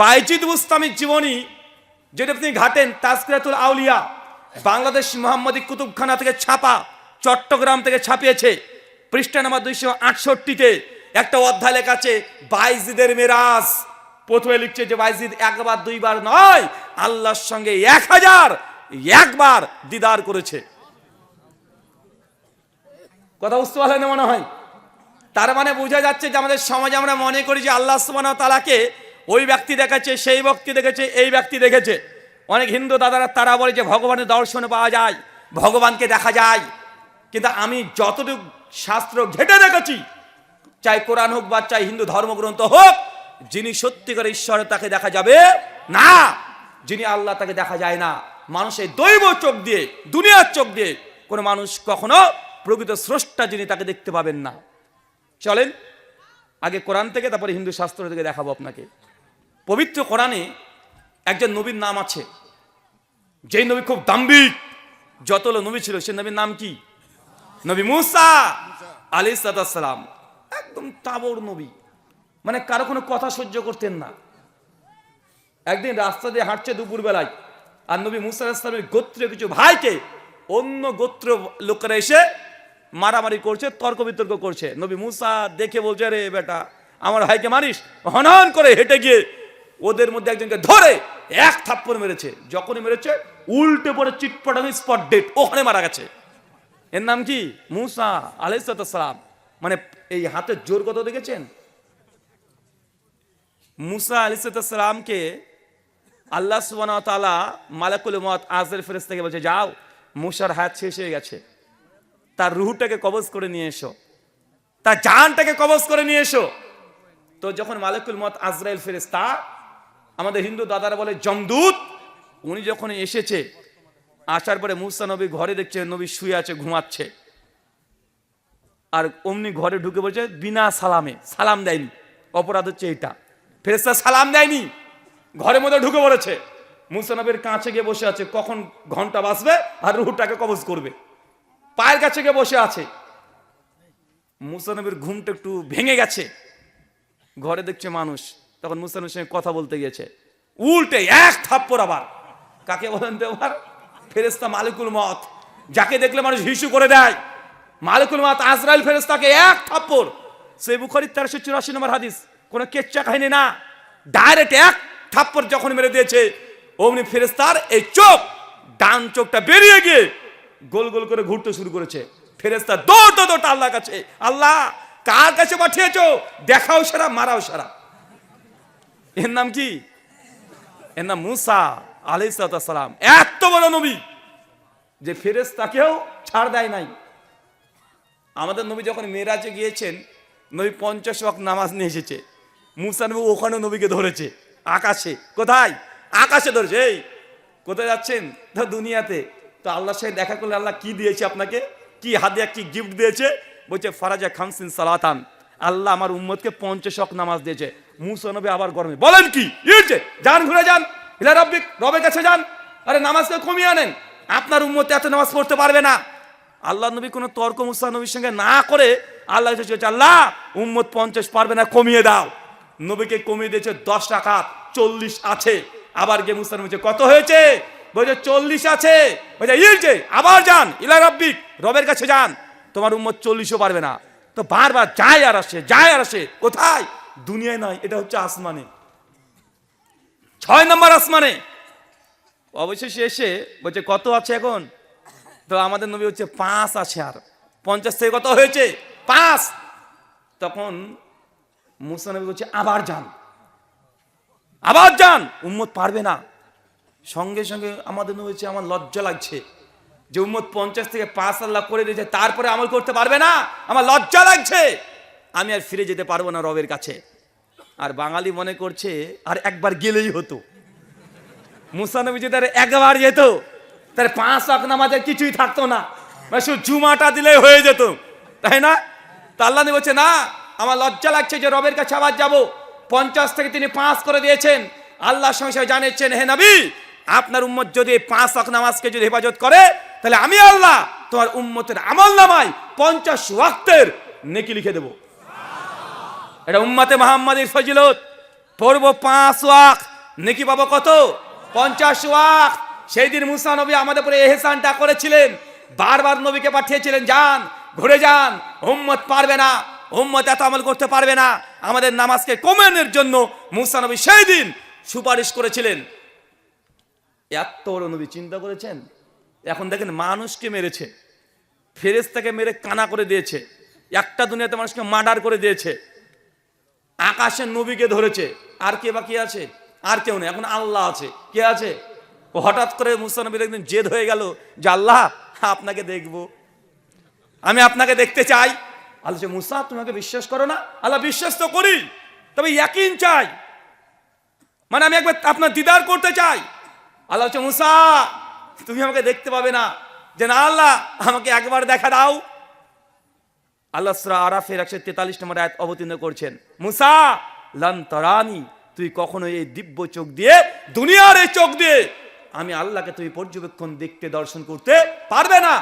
বাইজিদ মুস্তামির জীবনী, যেটা আপনি ঘাটেন তাজকিরাতুল আউলিয়া, বাংলাদেশ মোহাম্মদী কুতুবখানা থেকে ছাপা, চট্টগ্রাম থেকে ছাপিয়েছে। পৃষ্ঠা নাম্বার দুইশো আটষট্টিতে একটা অধ্যায় লেখা আছে, বাইজিদের মেরাজ। প্রথমে লিখছে যে বাইজিদ একবার, দুইবার নয়, আল্লাহর সঙ্গে এক হাজার, একবার দিদার করেছে। কথা বুঝতে পারলেন মনে হয়? তার মানে বোঝা যাচ্ছে যে আমাদের সমাজে আমরা মনে করি যে আল্লাহ সুবহানাহু ওয়া তাআলাকে ওই ব্যক্তি দেখেছে, সেই ব্যক্তি দেখেছে, এই ব্যক্তি দেখেছে। অনেক হিন্দু দাদারা, তারা বলে যে ভগবানের দর্শন পাওয়া যায়, ভগবানকে দেখা যায়। কিন্তু আমি যতটুকু শাস্ত্র ঘেটে দেখেছি, চাই কোরআন হোক বা চাই হিন্দু ধর্মগ্রন্থ হোক, যিনি সত্যিকার ঈশ্বরে তাকে দেখা যাবে না। যিনি আল্লাহ তাকে দেখা যায় না। মানুষের দৈব চোখ দিয়ে, দুনিয়ার চোখ দিয়ে কোনো মানুষ কখনো প্রকৃত স্রষ্টা যিনি তাকে দেখতে পাবেন না। চলেন, আগে কোরআন থেকে, তারপরে হিন্দু শাস্ত্র থেকে দেখাবো আপনাকে। পবিত্র কোরআনে একজন নবীর নাম আছে। যেই নবী খুব দাম্ভিক যতগুলো নবী ছিল সে নবীর নাম কি? নবী মুসা আলী সাদাম একদম তাবর নবী। মানে কারও কোনো কথা সহ্য করতেন না। একদিন রাস্তা দিয়ে হাঁটছে দুপুর বেলায় আর নবী মুসা ইসলামের গোত্রীয় কিছু ভাইকে অন্য গোত্র লোকেরা এসে মারামারি করছে, তর্ক বিতর্ক করছে। নবী মুসা দেখে বলছে রে বেটা, আমার ভাইকে মারিস? হনহন করে হেঁটে গিয়ে ওদের মধ্যে একজনকে ধরে এক থাপ্পড় মেরেছে। যখনই মেরেছে, উল্টে পড়ে চিটপটানি স্পট ডেট ওখানে মারা গেছে। এর নাম কি? মুসা আলাইসালাম মানে এই হাতের জোর কত দেখেছেন? মুসা আলিসালামকে আল্লাহ সুবান মালাকুল মত আজের ফেরেস থেকে বলছে, যাও, মুসার হাত শেষ হয়ে গেছে। তার রুহুটাকে কবজ করে নিয়ে এসো। তার জানটাকে কবজ করে নিয়ে এসো। তো যখন মালিকুল মত আজরাইল ফেরেস্তা আমাদের হিন্দু দাদারা বলে, জমদূত! উনি যখন এসেছে, আসার পরে মুসা নবী ঘরে দেখছে, নবী শুয়ে আছে, ঘুমাচ্ছে। আর অমনি ঘরে ঢুকে বলছে, বিনা সালামে, সালাম দেয়নি। অপরাধ হচ্ছে এটা ফেরেস্তা সালাম দেয়নি। ঘরের মধ্যে ঢুকে পড়েছে মুসা নবীর কাছে গিয়ে বসে আছে, কখন ঘণ্টা বাঁচবে আর রুহুটাকে কবজ করবে। পায়ের কাছে গিয়ে বসে আছে। মুসানবীর ঘুমটা একটু ভেঙে গেছে। ঘরে দেখছে মানুষ। তখন মুসানবীর সঙ্গে কথা বলতে গেছে উল্টে এক থাপ্পর আবার। কাকে বলেন তো ফেরেস্তা মালিকুল মত যাকে দেখলে মানুষ হিসু করে দেয়। মালিকুল মত আজরাইল ফেরেস্তাকে এক থাপ্পর সেই বুখারির তেরোশো চুরাশি নম্বর হাদিস, কোনো কেচ্চা কাহিনী না। ডাইরেক্ট এক থাপ্পর যখন মেরে দিয়েছে, অমনি ফেরেস্তার এই চোখ, ডান চোখটা বেরিয়ে গিয়ে গোল গোল করে ঘুরতে শুরু করেছে। ফেরেস্তা দৌড় দৌড় আল্লাহ কাছে, আল্লাহ, কার কাছে পাঠিয়েছো? দেখাও সারা, মারাও সারা। এর নাম কি? এর নাম মুসা আলি সালাম। এত বড় নবী যে ফেরেস তাকেও ছাড় দেয় নাই। আমাদের নবী যখন মেরাজে গিয়েছেন, নবী পঞ্চাশ ওয়াক্ত নামাজ নিয়ে এসেছে। মুসা নবী ওখানে নবীকে ধরেছে, আকাশে। কোথায়? আকাশে ধরেছে। এই, কোথায় যাচ্ছেন? তো দুনিয়াতে। তো আল্লাহর সাথে দেখা করলে আল্লাহ কি দিয়েছে আপনাকে? কি হাদিয়া, কি গিফট দিয়েছে? বলছে, ফারাজা খামসিন সালাতান। আল্লাহ আমার উম্মতকে পঞ্চাশ নামাজ দিয়েছে। মুসা নবী আবার গরমে। বলেন কি? যান, ঘুরে যান। হিলা রব্বিক, রবের কাছে যান। আরে নামাজকে কমিয়ে আনেন। আপনার উম্মতে এত নামাজ পড়তে পারবে না। আল্লাহ নবী কোনো তর্ক মুসা নবীর সঙ্গে না করে আল্লাহ আল্লাহ, উম্মত পঞ্চাশ পারবে না, কমিয়ে দাও। নবীকে কমিয়ে দিয়েছে দশ টাকা চল্লিশ আছে। আবার গিয়ে মুসা নবী কত হয়েছে? বলছে, চল্লিশ আছে। বলছে ইলছে আবার যান। ইলা রব্বিক, রবের কাছে যান। তোমার উম্মত চল্লিশও পারবে না। তো বারবার যায় আর আসে, যায় আর আসে। কোথায়? দুনিয়ায় নয় এটা হচ্ছে আসমানে। ছয় নম্বর আসমানে। অবশেষে এসে বলছে, কত আছে এখন? তো আমাদের নবী হচ্ছে পাঁচ আছে আর। পঞ্চাশ থেকে কত হয়েছে? পাঁচ। তখন মুসা নবী বলছে, আবার যান। আবার যান। উম্মত পারবে না। সঙ্গে সঙ্গে আমাদের নবী হচ্ছে আমার লজ্জা লাগছে যে উম্মত পঞ্চাশ থেকে পাঁচ আল্লাহ করে দিয়েছে, তারপরে আমল করতে পারবে না। আমার লজ্জা লাগছে। আমি আর ফিরে যেতে পারব না রবের কাছে। আর বাঙালি মনে করছে, আর একবার গেলেই হতো। মুসানবী যদি একবার যেত তার পাঁচ লাখ নামাজের কিছুই থাকতো না। মানে শুধু জুমাটা দিলে হয়ে যেত। তাই না? তা আল্লাহ বলছে, না, আমার লজ্জা লাগছে যে রবের কাছে আবার যাব। পঞ্চাশ থেকে তিনি পাঁচ করে দিয়েছেন। আল্লাহ সঙ্গে জানিয়েছেন, হে নবী, আপনার উম্মত যদি পাঁচ লাখ নামাজকে যদি হেফাজত করে, তাহলে আমি আল্লাহ তোমার উম্মতের আমল নামায় পঞ্চাশ ওয়াক্তের নেকি লিখে দেবো। এটা উম্মাতে মোহাম্মদের ফজিলত। পড়ব পাঁচ ওয়াক্ত। নেকি পাবো কত? পঞ্চাশ ওয়াক সেই দিন মুসা নবী আমাদের উপরে এহসানটা করেছিলেন। বারবার নবীকে পাঠিয়েছিলেন, যান, ঘুরে যান। উম্মত পারবে না। উম্মত এত আমল করতে পারবে না। আমাদের নামাজকে কমানোর জন্য মুসা নবী সেই দিন সুপারিশ করেছিলেন। এত বড় নবী চিন্তা করেছেন? এখন দেখেন মানুষকে মেরেছে। ফেরেস্তাকে মেরে কানা করে দিয়েছে। একটা দুনিয়াতে মানুষকে মার্ডার করে দিয়েছে। আকাশের নবীকে ধরেছে। আর কে বাকি আছে? আর কেউ নেই। এখন আল্লাহ আছে। কে আছে? হঠাৎ করে মুসা নবীর একদিন জেদ হয়ে গেল যে, আল্লাহ, আপনাকে দেখব। আমি আপনাকে দেখতে চাই। আল্লাহ মুসা তোমাকে বিশ্বাস করো না? আল্লাহ, বিশ্বাস তো করি, তবে ইয়াকিন চাই। মানে আমি একবার আপনার দিদার করতে চাই। আল্লাহ হচ্ছে মুসা, তুমি আমাকে দেখতে পাবে না। যে, না, আল্লাহ, আমাকে একবার দেখা দাও। আল্লাহ সুরা আরাফের একশো তেতাল্লিশ নম্বর আয়াত অবতীর্ণ করছেন, মুসা, লান তুই কখনো এই দিব্য চোখ দিয়ে, দুনিয়ার এই চোখ দিয়ে আমি আল্লাহকে তুই পর্যবেক্ষণ, দেখতে, দর্শন করতে পারবে না?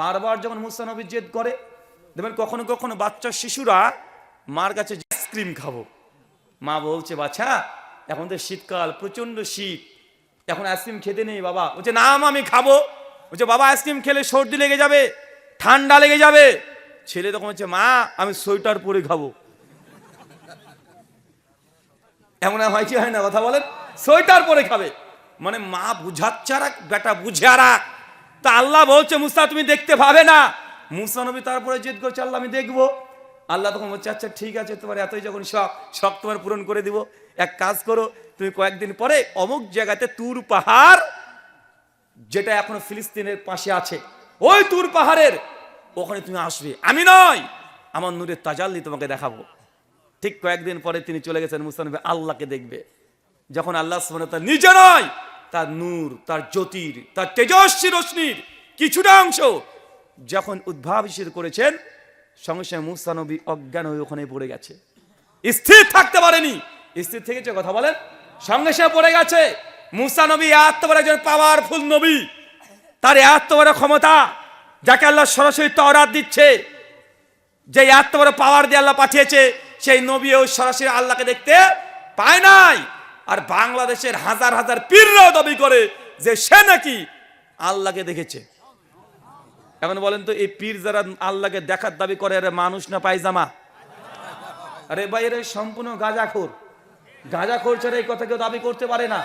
বারবার যখন মুসা নবী জেদ করে, দেখবেন কখনো কখনো বাচ্চা শিশুরা মার কাছে আইসক্রিম খাব। মা বলছে বাচ্চা এখন তো শীতকাল প্রচণ্ড শীত, এখন আইসক্রিম খেতে নেই বাবা। বলছে, না আমি খাব। বলছে, বাবা আইসক্রিম খেলে সর্দি লেগে যাবে, ঠান্ডা লেগে যাবে। ছেলে তখন হচ্ছে মা, আমি সোয়েটার পরে খাব। এমন হয় কি, হয় না কথা বলেন? সোয়েটার পরে খাবে। মানে মা বুঝাচ্ছে আর বেটা বুঝে আর তা আল্লাহ বলছে মুসা তুমি দেখতে পাবে না। মুসা নবী তারপরে জেদ করছে, আল্লাহ, আমি দেখব। আল্লাহ তখন বলছে আচ্ছা ঠিক আছে, তোমার এতই যখন শখ শখ তোমার পূরণ করে দিব। এক কাজ করো, তুমি কয়েকদিন পরে অমুক জায়গাতে তুর পাহাড়, যেটা এখনও ফিলিস্তিনের পাশে আছে, ওই তুর পাহাড়ের ওখানে তুমি আসবে। আমি নয় আমার নূরের তাজাল্লি তোমাকে দেখাবো। ঠিক কয়েকদিন পরে তিনি চলে গেছেন মুসানবী আল্লাহকে দেখবে। যখন আল্লাহ তাআলা নিজে নয়, তার নূর, তার জ্যোতির, তার তেজস্বী রশ্মির কিছুটা অংশ যখন উদ্ভাবিত করেছেন, সঙ্গে সঙ্গে মুসা নবী অজ্ঞান হয়ে ওখানে পড়ে গেছে। স্থির থাকতে পারেনি। স্থির থেকেছে কথা বলেন, সঙ্গে সঙ্গে পড়ে গেছে। মুসা নবী এত বড় একজন পাওয়ারফুল নবী। তার বড় ক্ষমতা যাকে আল্লাহ সরাসরি তরাত দিচ্ছে, যে এত বড় পাওয়ার দিয়ে আল্লাহ পাঠিয়েছে, সেই নবীও সরাসরি আল্লাহকে দেখতে পায় নাই। আর বাংলাদেশের হাজার হাজার পীররাও দাবি করে যে সে নাকি আল্লাহকে দেখেছে। এখন বলেন তো, এই পীর যারা আল্লাহকে দেখার দাবি করে আরে মানুষ না পায়জামা? আরে ভাই, এরা সম্পূর্ণ গাঁজাখোর। গাঁজাখোর ছাড়া এই কথা কেউ দাবি করতে পারে না।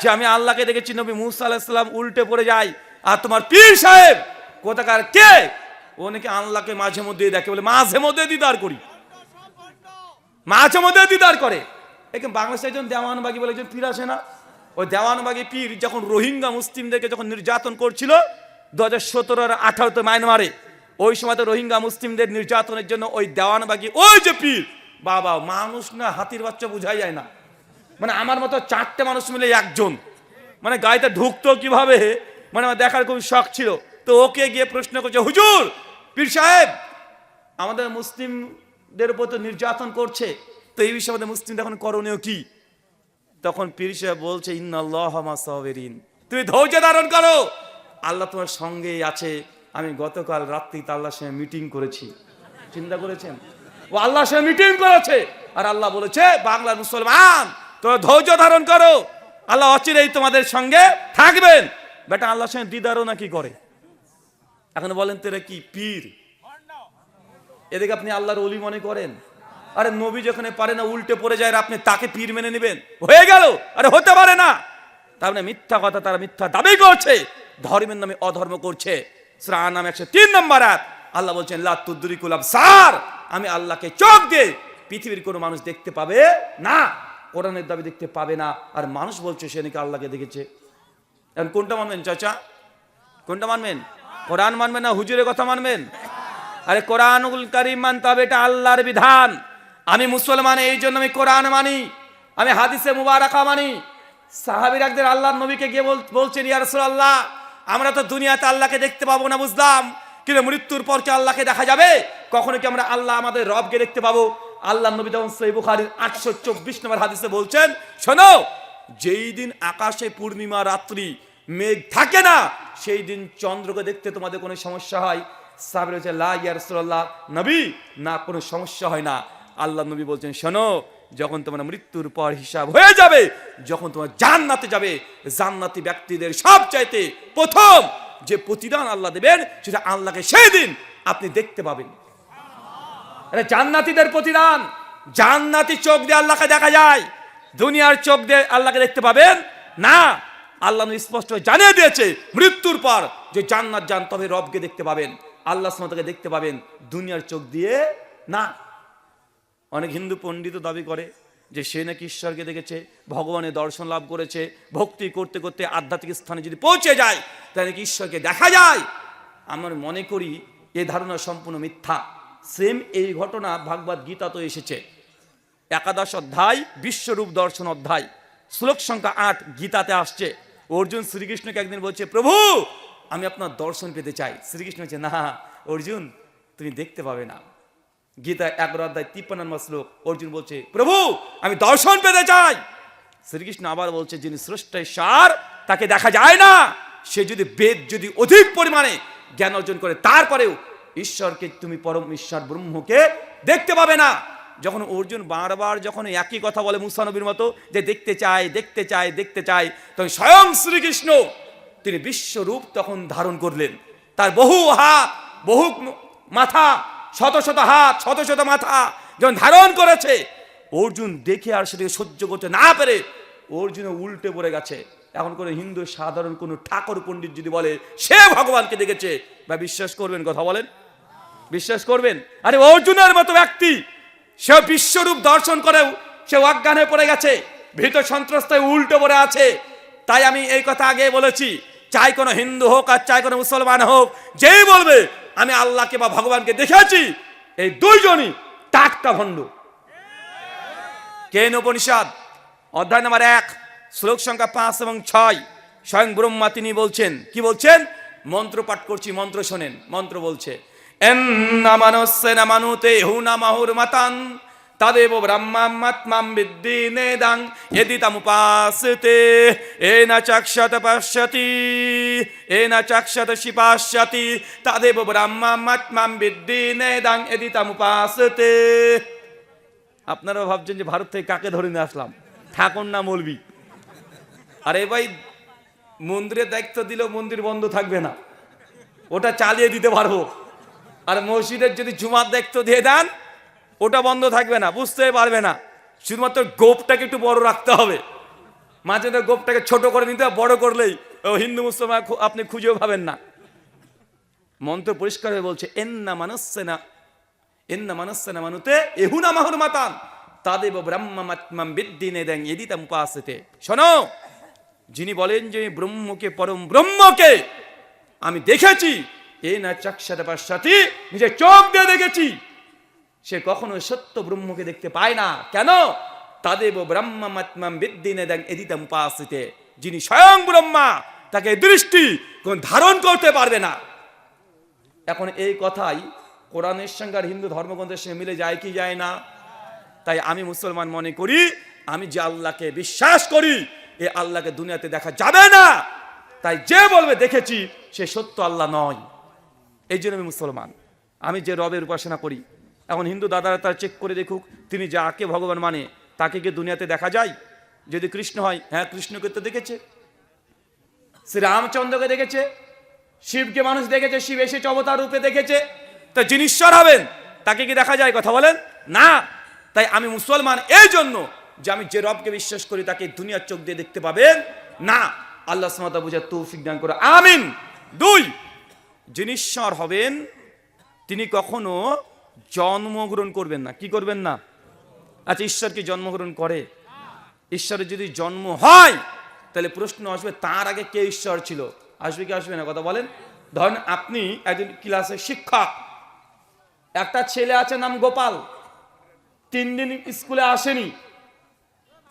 যে আমি আল্লাহকে দেখেছি, নবী মুসা আলাহিসাল্লাম উল্টে পড়ে যাই আর তোমার পীর সাহেব, কোথাকার কে? ও নাকি আল্লাহকে মাঝে মধ্যে দেখে বলে, মাঝে মধ্যে দিদার করি। মাঝে মধ্যে দিদার করে। এখানে বাংলাদেশে একজন দেওয়ানবাগি বলে, একজন পীর আসে না? ওই দেওয়ানবাগি পীর যখন রোহিঙ্গা মুসলিমদেরকে যখন নির্যাতন করছিল দু হাজার সতেরো আর আঠারোতে মায়ানমারে, ওই সময় তো রোহিঙ্গা মুসলিমদের নির্যাতনের জন্য ওই দেওয়ানবাগি, ওই যে পীর, বাবা, মানুষ না হাতির বাচ্চা বোঝাই যায় না। মানে আমার মতো চারটে মানুষ মিলে একজন। মানে গাড়িতে ঢুকতো কীভাবে? মানে আমার দেখার খুব শখ ছিল। তো ওকে গিয়ে প্রশ্ন করছে, হুজুর, পীর সাহেব, আমাদের মুসলিমদের উপর তো নির্যাতন করছে। তো এই বিষয়ে আমাদের মুসলিমদের এখন করণীয় কি? তখন পীর সাহেব বলছে, ইন্নাল্লাহ সাবেরিন। তুমি ধৈর্য ধারণ করো। আল্লাহ তোমার সঙ্গেই আছে। আমি গতকাল রাত্রিতে আল্লাহর সঙ্গে মিটিং করেছি। চিন্তা করেছেন? ও আল্লাহর সঙ্গে মিটিং করেছে। আর আল্লাহ বলেছে, বাংলার মুসলমান, তোমরা ধৈর্য ধারণ করো। আল্লাহ অচিরেই তোমাদের সঙ্গে থাকবেন। বেটা আল্লাহর সঙ্গে দিদারও নাকি করে? এখন বলেন তো এরা কি পীর? এদিকে আপনি আল্লাহর অলি মনে করেন? আরে নবী যেখানে পারে না, উল্টে পড়ে যায় আপনি তাকে পীর মেনে নেবেন? হয়ে গেল? আরে হতে পারে না। তার মানে মিথ্যা কথা, তারা মিথ্যা দাবি করছে। ধর্মের নামে অধর্ম করছে। শ্রা নাম একশো তিন নম্বর আয়াত। আল্লাহ বলছেন লাতুদ্দুরিকুল সার আমি আল্লাহকে চোখ দিয়ে পৃথিবীর কোনো মানুষ দেখতে পাবে না, কোরআনের দাবি দেখতে পাবে না। আর মানুষ বলছে, সে নাকি আল্লাহকে দেখেছে। এখন কোনটা মানবেন, চাচা? কোনটা মানবেন? কোরআন মানবেন না হুজুরের কথা মানবেন? আরে কোরআনুল করিম মানতে হবে, এটা আল্লাহর বিধান। আমি মুসলমান, এই জন্য আমি কোরআন মানি। আমি হাদিসে মুবারাকা মানি। সাহাবির একদের আল্লাহর নবীকে গিয়ে বল- বলছেন, ইয়া আল্লাহ আমরা তো দুনিয়াতে আল্লাহকে দেখতে পাবো না বুঝলাম। কিন্তু মৃত্যুর পর কি আল্লাহকে দেখা যাবে? কখনো কি আমরা আল্লাহ আমাদের রবকে দেখতে পাবো? আল্লাহ নবী তখন সহি বুখারীর আটশো চব্বিশ নম্বর হাদিসে বলছেন, শোনো, যেই দিন আকাশে পূর্ণিমা রাত্রি মেঘ থাকে না। সেই দিন চন্দ্রকে দেখতে তোমাদের কোনো সমস্যা হয়? সাবির হচ্ছে লা নবী? না, কোনো সমস্যা হয় না। আল্লাহ নবী বলছেন, শোনো, যখন তোমার মৃত্যুর পর হিসাব হয়ে যাবে, যখন তোমার জান্নাতে যাবে, জান্নাতি ব্যক্তিদের সব চাইতে প্রথম যে প্রতিদান আল্লাহ দেবেন, সেটা আল্লাহকে সেই দিন আপনি দেখতে পাবেন। জান্নাতীদের প্রতিদান। জান্নাতি চোখ দিয়ে আল্লাহকে দেখা যায়। দুনিয়ার চোখ দিয়ে আল্লাহকে দেখতে পাবেন? না আল্লাহ স্পষ্ট জানিয়ে দিয়েছে, মৃত্যুর পর যে জান্নাত যান, তবে রবকে দেখতে পাবেন। আল্লাহ সুমতাকে দেখতে পাবেন, দুনিয়ার চোখ দিয়ে না। অনেক হিন্দু পণ্ডিত দাবি করে যে সে নাকি ঈশ্বরকে দেখেছে, ভগবানের দর্শন লাভ করেছে, ভক্তি করতে করতে আধ্যাত্মিক স্থানে যদি পৌঁছে যায়, তাহলে নাকি ঈশ্বরকে দেখা যায়। আমার মনে করি এ ধারণা সম্পূর্ণ মিথ্যা। সেম এই ঘটনা ভাগবত গীতা তো এসেছে। একাদশ অধ্যায়, বিশ্বরূপ দর্শন অধ্যায়। শ্লোক সংখ্যা আট গীতাতে আসছে। অর্জুন শ্রীকৃষ্ণকে একদিন বলছে, প্রভু, আমি আপনার দর্শন পেতে চাই। শ্রীকৃষ্ণ বলছে, না, অর্জুন, তুমি দেখতে পাবে না। গীতা এগারো অধ্যায় তিপ্পান্ন শ্লোক, অর্জুন বলছে, প্রভু, আমি দর্শন পেতে চাই। শ্রীকৃষ্ণ আবার বলছে, যিনি স্রষ্ট সার তাকে দেখা যায় না। সে যদি বেদ যদি অধিক পরিমাণে জ্ঞান অর্জন করে, তারপরেও ঈশ্বরকে তুমি পরম ঈশ্বর ব্রহ্মকে দেখতে পাবে না। যখন অর্জুন বারবার যখন একই কথা বলে মুসানবীর মতো যে দেখতে চায় দেখতে চায় দেখতে চায়, তখন স্বয়ং শ্রীকৃষ্ণ তিনি বিশ্বরূপ তখন ধারণ করলেন। তার বহু হাত, বহু মাথা, শত শত হাত, শত শত মাথা যখন ধারণ করেছে, অর্জুন দেখে আর সেটাকে সহ্য করতে না পেরে অর্জুনে উল্টে পড়ে গেছে। এখন করে হিন্দু সাধারণ কোনো ঠাকুর পণ্ডিত যদি বলে, সে ভগবানকে দেখেছে, বা বিশ্বাস করবেন, কথা বলেন? বিশ্বাস করবেন? আরে অর্জুনের মতো ব্যক্তি সে বিশ্বরূপ দর্শন করেও সে অজ্ঞান হয়ে পড়ে গেছে। ভীত সন্ত্রস্তায় উল্টো পড়ে আছে। তাই আমি এই কথা আগে বলেছি, চাই কোনো হিন্দু হোক আর চাই কোনো মুসলমান হোক, যেই বলবে, আমি আল্লাহকে বা ভগবানকে দেখেছি, এই দুইজনই টাটকা ভণ্ড। কেন উপনিষদ? অধ্যায় নম্বর এক, শ্লোক সংখ্যা পাঁচ এবং ছয়, স্বয়ং ব্রহ্মা তিনি বলছেন, কি বলছেন? মন্ত্র পাঠ করছি, মন্ত্র শোনেন, মন্ত্র বলছে মাতান তাদেব বিদ্দি এ না এ না তাদেব আপনারা ভাবছেন যে ভারত থেকে কাকে ধরে নিয়ে আসলাম ঠাকুর না মলবি আরে ভাই মন্দিরের দায়িত্ব দিলেও মন্দির বন্ধ থাকবে না ওটা চালিয়ে দিতে পারব আর মসজিদের যদি জুমার দায়িত্ব দিয়ে দেন, ওটা বন্ধ থাকবে না, বুঝতে পারবে না। শুধুমাত্র গোপটাকে একটু বড় রাখতে হবে। মাঝে গোপটাকে ছোট করে নিতে বড় করলেই, ও হিন্দু, মুসলমান আপনি খুঁজেও পাবেন না। মন্ত্র পরিষ্কার হয়ে বলছে, এন্না মানুষে না এন্না মানুষে না মানুতে এহুনা মাহুর মাতান, তাদেব ব্রহ্মাত্মাম বিদ্যিনে দেন এদিতাম উপাসতে শোনো, যিনি বলেন যে ব্রহ্মকে, পরম ব্রহ্মকে আমি দেখেছি এই না চাকসাতে পাশাতি নিজের চোখ দিয়ে দেখেছি। সে কখনো সত্য ব্রহ্মকে দেখতে পায় না। কেন? তাদেব ব্রহ্মাত্মাম বিদ্যিনে দেন এদিতাম উপাসিতে যিনি স্বয়ং ব্রহ্মা, তাকে দৃষ্টি কোন ধারণ করতে পারবে না। এখন এই কথাই কোরআনের সঙ্গে হিন্দু ধর্মগ্রন্থের সঙ্গে মিলে যায় কি যায় না? তাই আমি মুসলমান মনে করি, আমি যে আল্লাহকে বিশ্বাস করি, এ আল্লাহকে দুনিয়াতে দেখা যাবে না। তাই যে বলবে দেখেছি, সে সত্য আল্লাহ নয়। এই জন্য আমি মুসলমান। আমি যে রবের উপাসনা করি, এখন হিন্দু দাদারা তার চেক করে দেখুক, তিনি যাকে ভগবান মানে তাকে কি দুনিয়াতে দেখা যায়? যদি কৃষ্ণ হয় হ্যাঁ কৃষ্ণকে তো দেখেছে। শ্রী রামচন্দ্রকে দেখেছে, শিবকে মানুষ দেখেছে, শিব এসে অবতার রূপে দেখেছে। তা যিনি ঈশ্বর হবেন, তাকে কি দেখা যায় কথা বলেন? না। তাই আমি মুসলমান এই জন্য যে আমি যে রবকে বিশ্বাস করি, তাকে দুনিয়ার চোখ দিয়ে দেখতে পাবেন? না। আল্লাহ সমতা বুঝার তৌফিক দান করে। আমিন। দুই যিনি ঈশ্বর হবেন, তিনি কখনো জন্মগ্রহণ করবেন না। কি করবেন না? আচ্ছা ঈশ্বর কি জন্মগ্রহণ করে? ঈশ্বরের যদি জন্ম হয়, তাহলে প্রশ্ন আসবে, তার আগে কে ঈশ্বর ছিল? আসবে কি আসবে না? কথা বলেন। ধরেন আপনি একজন ক্লাসের শিক্ষক। একটা ছেলে আছে নাম গোপাল। তিন দিন স্কুলে আসেনি।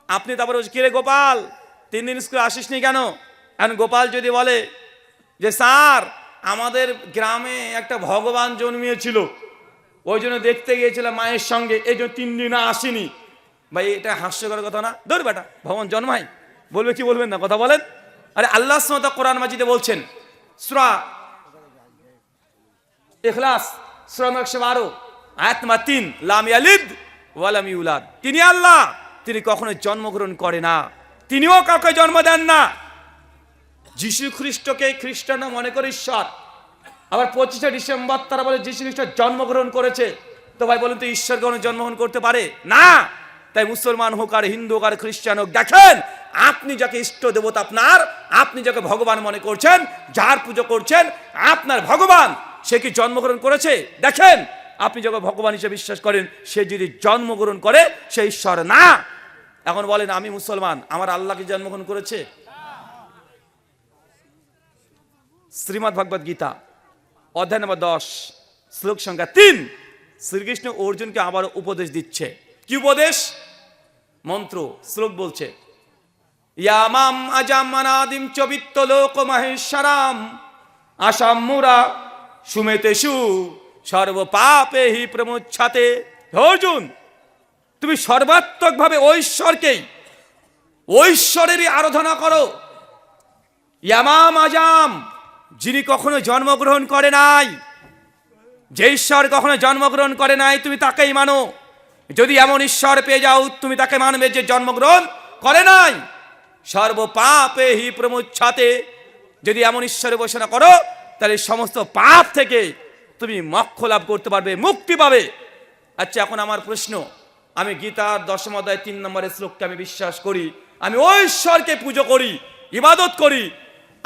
আপনি তারপরে কিরে গোপাল, তিন দিন স্কুলে আসিসনি কেন? এখন গোপাল যদি বলে যে, স্যার আমাদের গ্রামে একটা ভগবান জন্মিয়েছিল। ওই জন্য দেখতে গিয়েছিলাম মায়ের সঙ্গে। এই জন্য তিন দিন আসেনি। ভাই, এটা হাস্যকর কথা না? ধর বেটা, ভগবান জন্মায়। বলবে কি বলবেন না? কথা বলেন। আরে, আল্লাহ সমতা কোরআন মাজিদে বলছেন, সুরা এখলাস সুরা একশো বারো, আয়াত নম্বর তিন, লাম ইয়ালিদ ওয়ালাম ইউলাদ। তিনি আল্লাহ, তিনি কখনো জন্মগ্রহণ করে না। তিনিও কাউকে জন্ম দেন না। যিশু খ্রিস্টকে খ্রিস্টানরা মনে করে ঈশ্বর। আবার পঁচিশে ডিসেম্বর তারা বলে যিশু খ্রিস্ট জন্মগ্রহণ করেছে। তো ভাই বলুন তো, ঈশ্বর কোনো জন্মগ্রহণ করতে পারে? না! তাই মুসলমান হোক আর হিন্দু হোক আর খ্রিস্টান হোক, দেখেন, আপনি যাকে ইষ্ট দেবতা আপনার, আপনি যাকে ভগবান মনে করছেন, যার পুজো করছেন, আপনার ভগবান, সে কি জন্মগ্রহণ করেছে? দেখেন, আপনি যখন ভগবান হিসেবে বিশ্বাস করেন, সে যদি জন্মগ্রহণ করে, সে ঈশ্বর না। এখন বলেন, আমি মুসলমান, আমার আল্লাহকে জন্মগ্রহণ করেছে? শ্রীমৎ ভগবদ গীতা, অধ্যায় নম্বর দশ, শ্লোক সংখ্যা তিন। শ্রীকৃষ্ণ অর্জুনকে আবার উপদেশ দিচ্ছে। কি উপদেশ? মন্ত্র, শ্লোক বলছে, ইয়ামাম আজাম অনাদিম চবিত্ত লোক মহেশ্বরাম, আসাম মুরা সুমেতেশু সর্ব পাপে হি প্রমুচ্ছাতে অর্জুন, তুমি সর্বাত্মকভাবে ঐশ্বরকেই, ঐশ্বরেরই আরাধনা করো। ইয়ামাম আজাম যিনি কখনো জন্মগ্রহণ করে নাই, যে ঈশ্বর কখনো জন্মগ্রহণ করে নাই, তুমি তাকেই মানো। যদি এমন ঈশ্বর পেয়ে যাও, তুমি তাকে মানবে যে জন্মগ্রহণ করে নাই। সর্ব পাপে হি প্রমুচ্ছাতে। যদি এমন ঈশ্বরে বসনা করো, তাহলে সমস্ত পাপ থেকে তুমি মক্ষ লাভ করতে পারবে, মুক্তি পাবে। আচ্ছা এখন আমার প্রশ্ন। আমি গীতার দশম অধ্যায় তিন নম্বরের শ্লোককে আমি বিশ্বাস করি। আমি ওই ঈশ্বরকে পুজো করি, ইবাদত করি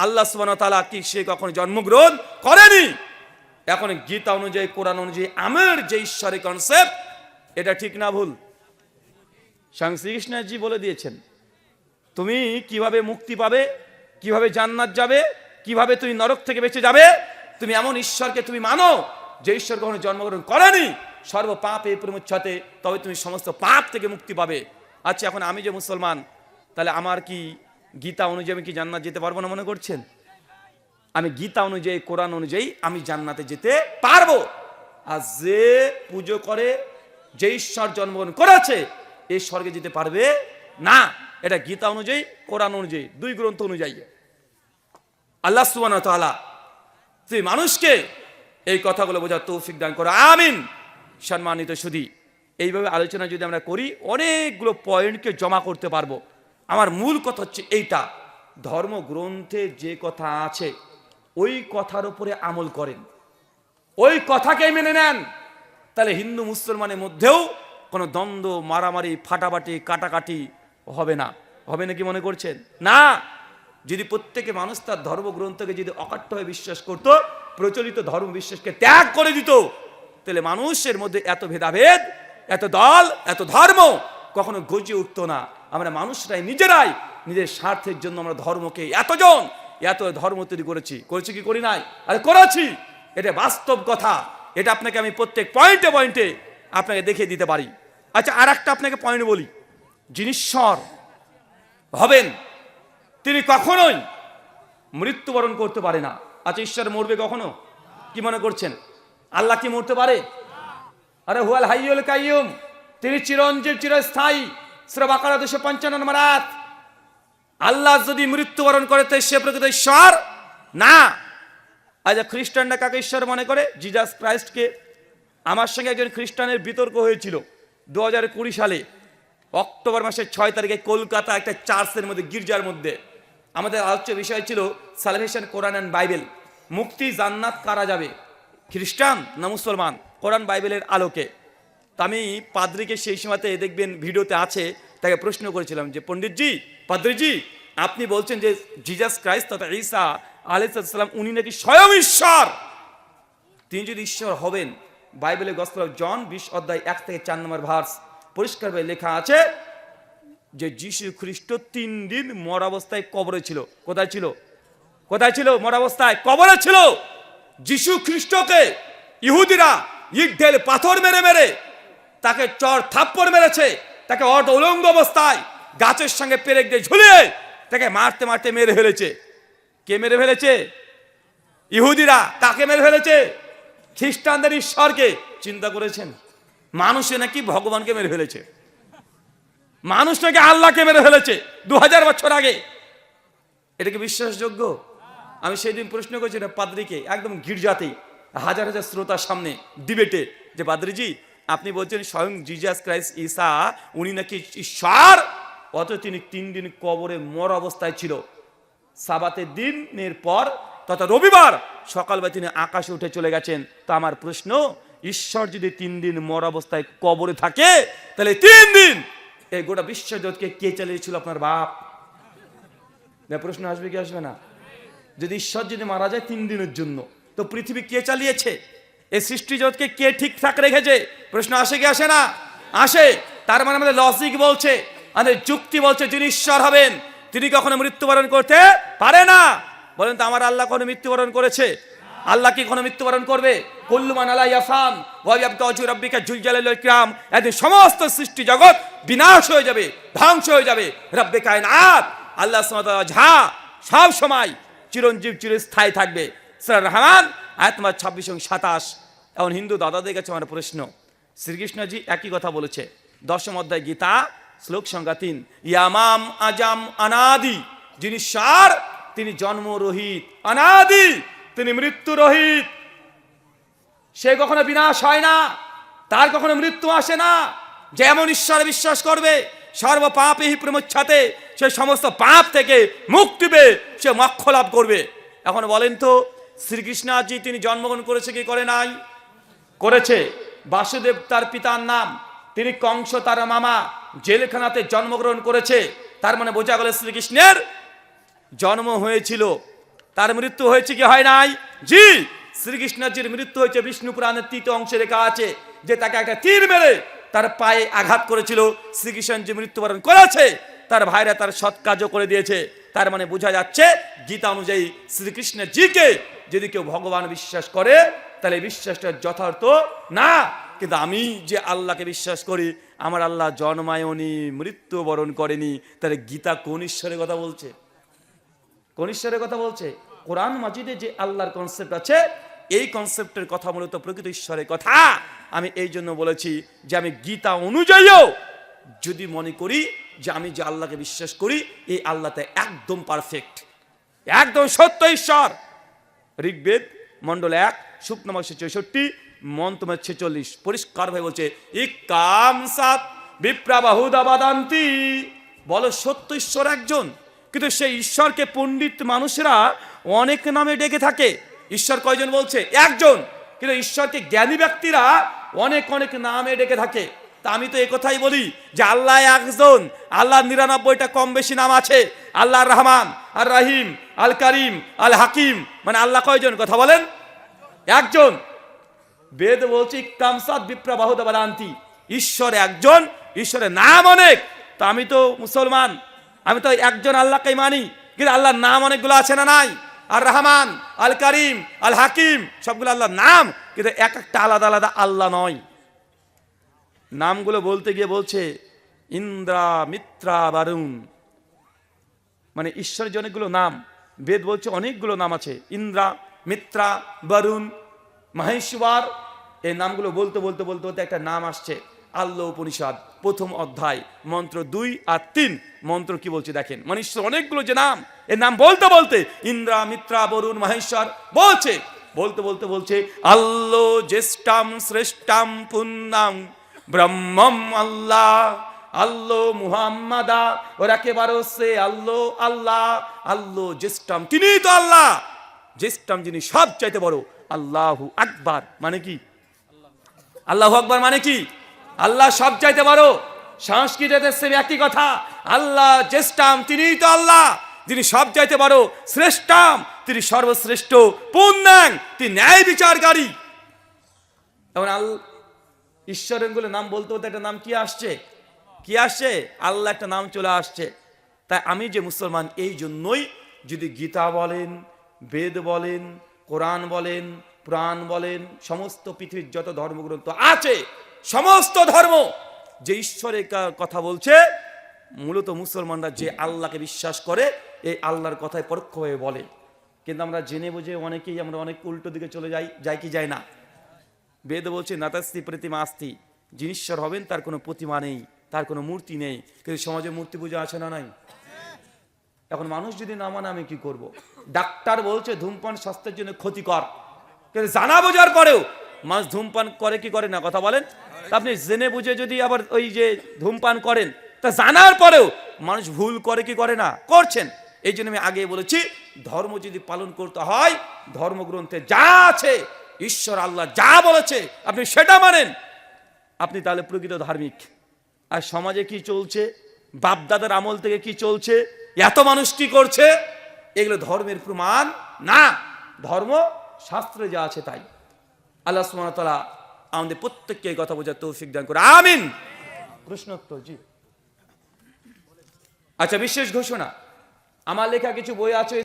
আল্লাহ সুবান তালা কি সে কখনো জন্মগ্রহণ করেনি? এখন গীতা অনুযায়ী, কোরআন অনুযায়ী, আমার যে ঈশ্বরের কনসেপ্ট এটা ঠিক না ভুল? স্বয়ং শ্রীকৃষ্ণজি বলে দিয়েছেন, তুমি কীভাবে মুক্তি পাবে, কীভাবে জান্নাত যাবে, কীভাবে তুমি নরক থেকে বেঁচে যাবে, তুমি এমন ঈশ্বরকে তুমি মানো যে ঈশ্বর কখনো জন্মগ্রহণ করেনি। সর্ব এই প্রমুচ্ছতে, তবে তুমি সমস্ত পাপ থেকে মুক্তি পাবে। আচ্ছা এখন আমি যে মুসলমান, তাহলে আমার কি গীতা অনুযায়ী আমি কি জান্নাত যেতে পারব না মনে করছেন? আমি গীতা অনুযায়ী, কোরআন অনুযায়ী আমি জান্নাতে যেতে পারব। আর যে পুজো করে, যে ঈশ্বর জন্মগ্রহণ করেছে এই স্বর্গে যেতে পারবে না। এটা গীতা অনুযায়ী, কোরআন অনুযায়ী, দুই গ্রন্থ অনুযায়ী। আল্লাহ সুবান তুই মানুষকে এই কথাগুলো বোঝার তৌফিক দান করো। আমিন। সম্মানিত সুধী, এইভাবে আলোচনা যদি আমরা করি, অনেকগুলো পয়েন্টকে জমা করতে পারব। আমার মূল কথা হচ্ছে এইটা। ধর্মগ্রন্থে যে কথা আছে, ওই কথার উপরে আমল করেন। ওই কথাকেই মেনে নেন। তাহলে হিন্দু মুসলমানের মধ্যেও কোনো দ্বন্দ্ব, মারামারি, ফাটাফাটি, কাটাকাটি হবে না। হবে নাকি মনে করছেন? না! যদি প্রত্যেকে মানুষ তার ধর্মগ্রন্থকে যদি অকাট্যভাবে বিশ্বাস করত, প্রচলিত ধর্ম বিশ্বাসকে ত্যাগ করে দিত, তাহলে মানুষের মধ্যে এত ভেদাভেদ, এত দল, এত ধর্ম কখনো গজিয়ে উঠতো না। আমরা মানুষরাই, নিজেরাই নিজের স্বার্থের জন্য আমরা ধর্মকে এতজন, এত ধর্ম তৈরি করেছি। করেছি কি করি নাই? আরে করেছি। এটা বাস্তব কথা। এটা আপনাকে আমি প্রত্যেক পয়েন্টে পয়েন্টে আপনাকে দেখিয়ে দিতে পারি। আচ্ছা আর একটা আপনাকে পয়েন্ট বলি। যিনিশ্বর হবেন, তিনি কখনোই মৃত্যুবরণ করতে পারে না। আচ্ছা ঈশ্বর মরবে কখনো? কি মনে করছেন? আল্লাহ কি মরতে পারে? আরে হুয়াল হাইয়ুল কাইয়ুম, তিনি চিরঞ্জীব, চিরস্থায়ী। শ্রবাকার দুশো পঞ্চান্ন নম্বর। আল্লাহ যদি মৃত্যুবরণ করে তো সে প্রকৃত ঈশ্বর? না। আজ খ্রিস্টানরা কাকে ঈশ্বর মনে করে? জিজাস ক্রাইস্টকে। আমার সঙ্গে একজন খ্রিস্টানের বিতর্ক হয়েছিল দু হাজার কুড়ি সালে, অক্টোবর মাসের ছয় তারিখে কলকাতা একটা চার্চের মধ্যে, গির্জার মধ্যে। আমাদের আলোচ্য বিষয় ছিল সালভেশন কোরআন অ্যান্ড বাইবেল। মুক্তি জান্নাত কারা যাবে? খ্রিস্টান না মুসলমান? কোরআন বাইবেলের আলোকে। তা আমি পাদ্রিকে সেই সময়তে দেখবেন ভিডিওতে আছে, তাকে প্রশ্ন করেছিলাম যে, পণ্ডিতজি, পাদ্রিজি, আপনি বলছেন যে জিজাস ক্রাইস্ট তথা ঈসা আলাইসাল্লাম উনি নাকি স্বয়ং ঈশ্বর? তিনি যদি ঈশ্বর হবেন, বাইবেলের গসপেল জন বিশ অধ্যায় এক থেকে চার নম্বর ভার্স পরিষ্কারভাবে লেখা আছে যে, যিশু খ্রিস্ট তিন দিন মর অবস্থায় কবরে ছিল। কোথায় ছিল? কোথায় ছিল মর অবস্থায়? কবরে ছিল। যিশু খ্রিস্টকে ইহুদিরা ইট ঢেলে পাথর মেরে মেরে তাকে চর থাপ্পড় মেরেছে। তাকে অর্ধ উলঙ্গ অবস্থায় গাছের সঙ্গে পেরেক দিয়ে ঝুলিয়ে তাকে মারতে মারতে মেরে ফেলেছে। কে মেরে ফেলেছে? ইহুদিরা কাকে মেরে ফেলেছে? খ্রিস্টানদের ঈশ্বরকে। চিন্তা করেছেন? মানুষে নাকি ভগবানকে মেরে ফেলেছে? মানুষ নাকি আল্লাহকে মেরে ফেলেছে দু হাজার বছর আগে? এটা কি বিশ্বাসযোগ্য? আমি সেই দিন প্রশ্ন করেছিলাম পাদ্রিকে, একদম গির্জাতেই, হাজার হাজার শ্রোতার সামনে, ডিবেটে, যে পাদ্রিজি আপনি বলছেন স্বয়ং জিজাস ক্রাইস্ট ঈসা, উনি নাকি ঈশ্বর? অত তিনি তিন দিন কবরে মর অবস্থায় ছিল। সাবাতের দিনের পর, তথা রবিবার সকালবেলা তিনি আকাশে উঠে চলে গেছেন। তো আমার প্রশ্ন, ঈশ্বর যদি তিন দিন মর অবস্থায় কবরে থাকে, তাহলে তিন দিন এই গোটা বিশ্বজগৎকে কে চালিয়েছিল আপনার বাপ? প্রশ্ন আসবে কি আসবে না? যদি ঈশ্বর যদি মারা যায় তিন দিনের জন্য, তো পৃথিবী কে চালিয়েছে? এই সৃষ্টি জগৎকে কে ঠিকঠাক রেখেছে? প্রশ্ন আসে কি আসে না? আসে। তার মানে আমাদের লজিক বলছে, আমাদের যুক্তি বলছে যিনি ঈশ্বর হবেন, তিনি কখনো মৃত্যুবরণ করতে পারে না। বলেন তো, আমার আল্লাহ কখনো মৃত্যুবরণ করেছে? আল্লাহ কি কোনো মৃত্যুবরণ করবে? কুল্লুমান আলা ইয়াফান ওয়াইয়াবকা ওয়াজহু রাব্বিকা জুল জালালিল ইকরাম। একদিন সমস্ত সৃষ্টি জগৎ বিনাশ হয়ে যাবে, ধ্বংস হয়ে যাবে। রব্বে কায়নাত, আল্লাহ সুবহানাহু ঝা সব সময় চিরঞ্জীব চিরস্থায়ী থাকবে। সুরা রহমান, আয়াত নম্বর ছাব্বিশ এবং সাতাশ। এখন হিন্দু দাদাদের কাছে আমার প্রশ্ন। শ্রীকৃষ্ণজি একই কথা বলেছে। দশম অধ্যায় গীতা, শ্লোক সংখ্যা তিন। ইয়ামাম আজাম অনাদি যিনি সার, তিনি জন্মরহিত অনাদি তিনি মৃত্যু রহিত। সে কখনো বিনাশ হয় না, তার কখনো মৃত্যু আসে না। যেমন ঈশ্বরে বিশ্বাস করবে, সর্ব পাপে হি প্রমোচ্ছাতে, সে সমস্ত পাপ থেকে মুক্তি পেয়ে সে মোক্ষ লাভ করবে। এখন বলেন তো শ্রীকৃষ্ণ আজই তিনি জন্মগ্রহণ করেছে কি করে নাই? করেছে। বাসুদেব তার পিতার নাম, তিনি কংস তার মামা, জেলখানাতে জন্মগ্রহণ করেছে। তার মানে বোঝা গেল শ্রীকৃষ্ণের জন্ম হয়েছিল। তার মৃত্যু হয়েছে কি হয় নাই? জি, শ্রীকৃষ্ণজির মৃত্যু হয়েছে বিষ্ণু পুরাণের তৃতীয় অংশে লেখা আছে, যে তাকে একটা তীর মেরে তার পায়ে আঘাত করেছিল। শ্রীকৃষ্ণ যে মৃত্যুবরণ করেছে, তার ভাইরা তার সৎ কাজও করে দিয়েছে। তার মানে বোঝা যাচ্ছে, গীতা অনুযায়ী শ্রীকৃষ্ণ জিকে যদি কেউ ভগবান বিশ্বাস করে তাহলে বিশ্বাসটা যথার্থ? না। কিন্তু আমি যে আল্লাহকে বিশ্বাস করি, আমার আল্লাহ জন্মায়নি, মৃত্যুবরণ করেনি। তাহলে গীতা কোন ঈশ্বরের কথা বলছে? কোন ঈশ্বরের কথা বলছে? কোরআন মাজিদে যে আল্লাহর কনসেপ্ট আছে, এই কনসেপ্টের কথা মূলত প্রকৃত ঈশ্বরের কথা। আমি এই জন্য বলেছি যে আমি গীতা অনুযায়ীও যদি মনে করি যে আমি যে আল্লাহকে বিশ্বাস করি, এই আল্লাহতে একদম পারফেক্ট একদম সত্য ঈশ্বর। ঋগ্বেদ মণ্ডল এক শুক্ন মাসে চৌষট্টি মন্ত্রমের ছেচল্লিশ। পরিষ্কার ভাবে বলছে ইকাম সাত বিপ্রাবাহুদা বাদান্তি বলো, সত্য ঈশ্বর একজন, কিন্তু সেই ঈশ্বরকে পণ্ডিত মানুষেরা অনেক নামে ডেকে থাকে। ঈশ্বর কয়জন বলছে? একজন, কিন্তু ঈশ্বরকে জ্ঞানী ব্যক্তিরা অনেক অনেক নামে ডেকে থাকে। তা আমি তো কথাই বলি যে আল্লাহ একজন আল্লাহ নিরানব্বইটা কম বেশি নাম আছে। আল্লাহ রহমান, আর রাহিম, আল করিম, আল হাকিম মানে আল্লাহ কয়জন কথা বলেন? একজন। বেদ বলছি কামসাদ বিপ্রবাহুদ বাদান্তি ঈশ্বর একজন, ঈশ্বরের নাম অনেক। তা আমি তো মুসলমান, আমি তো একজন আল্লাহকে মানি। কিন্তু আল্লাহর নাম অনেকগুলো আছে না নাই? আর রহমান, আল করিম, আল হাকিম, সবগুলো আল্লাহর নাম, কিন্তু এক একটা আলাদা আলাদা আল্লাহ নয়। নামগুলো বলতে গিয়ে বলছে, ইন্দ্রা মিত্রা বারুণ মানে ঈশ্বরের অনেকগুলো নাম। বেদ বলছে অনেকগুলো নাম আছে। ইন্দ্রা, মিত্রা বরুণ মহেশ্বর। এই নামগুলো বলতে বলতে বলতে বলতে একটা নাম আসছে। আল্লাহ উপনিষদ, প্রথম অধ্যায়, মন্ত্র দুই আর তিন। মন্ত্র কি বলছে দেখেন। মানে ঈশ্বর অনেকগুলো যে নাম, এর নাম বলতে বলতে ইন্দ্রা, মিত্রা বরুণ মহেশ্বর বলছে। বলতে বলতে, বলছে আল্লো জ্যেষ্ঠাম, শ্রেষ্ঠাম পুণ্যাম ব্রহ্মম আল্লাহ, আল্লো মুহাম্মাদা, ওরা একেবারে সে আল্লো আল্লাহ, আল্লো জ্যেষ্ঠাম। তিনিই তো আল্লাহ। জ্যেষ্ঠাম যিনি সব চাইতে বড়, আল্লাহু আকবার। মানে কি? আল্লাহু আকবার মানে কি? আল্লাহ সব চাইতে বড়। সংস্কৃতিতে সেম একই কথা। আল্লাহ জ্যেষ্ঠাম, তিনিই তো আল্লাহ। যিনি সব চাইতে বড়, শ্রেষ্ঠাম, তিনি সর্বশ্রেষ্ঠ পুণ্যাং তিনি ন্যায় বিচারকারী। তখন আল ঈশ্বরের নাম বলতে বলতে একটা নাম কি আসছে? কি আসছে? আল্লাহ একটা নাম চলে আসছে। তাই আমি যে মুসলমান, এই জন্যই যদি গীতা বলেন, বেদ বলেন, কোরআন বলেন, পুরাণ বলেন, সমস্ত পৃথিবীর যত ধর্মগ্রন্থ আছে, সমস্ত ধর্ম যে ঈশ্বরের কথা বলছে, মূলত মুসলমানরা যে আল্লাহকে বিশ্বাস করে, এই আল্লাহর কথায় পরোক্ষভাবে বলে। কিন্তু আমরা জেনে বুঝে অনেকেই আমরা অনেক উল্টো দিকে চলে যাই যাই কি যায় না। বেদ বলছে, নাতাস্তি প্রতিমা আস্তি। ঈশ্বর হবেন, তার কোনো প্রতিমা নেই, তার কোনো মূর্তি নেই। কিন্তু সমাজে মূর্তি পূজা আছে না নাই? এখন মানুষ যদি না মানে আমি কি করব। ডাক্তার বলছে, ধূমপান স্বাস্থ্যের জন্য ক্ষতিকর। কিন্তু জানা বোঝার পরেও মানুষ ধূমপান করে কি করে না? কথা বলেন। আপনি জেনে বুঝে যদি আবার ওই যে ধূমপান করেন, তা জানার পরেও মানুষ ভুল করে কি করে না? করছেন। এই জন্য আমি আগে বলেছি, ধর্ম যদি পালন করতে হয়, ধর্মগ্রন্থে যা আছে ঈশ্বর আল্লাহ যা বলেছে, আপনি সেটা মানেন। আপনি তাহলে প্রকৃত ধার্মিক। আর সমাজে কি চলছে? বাপদাদার আমল থেকে কি চলছে? এত মানুষ কি করছে? এগুলো ধর্মের প্রমাণ না। ধর্ম, শাস্ত্রে যা আছে তাই। আল্লাহ তাআলা আমাদের প্রত্যেককে এই কথা বোঝার তৌফিক দান করে আমিন। প্রশ্নোত্তর জি আচ্ছা বিশেষ ঘোষণা। আমার লেখা কিছু বই আছে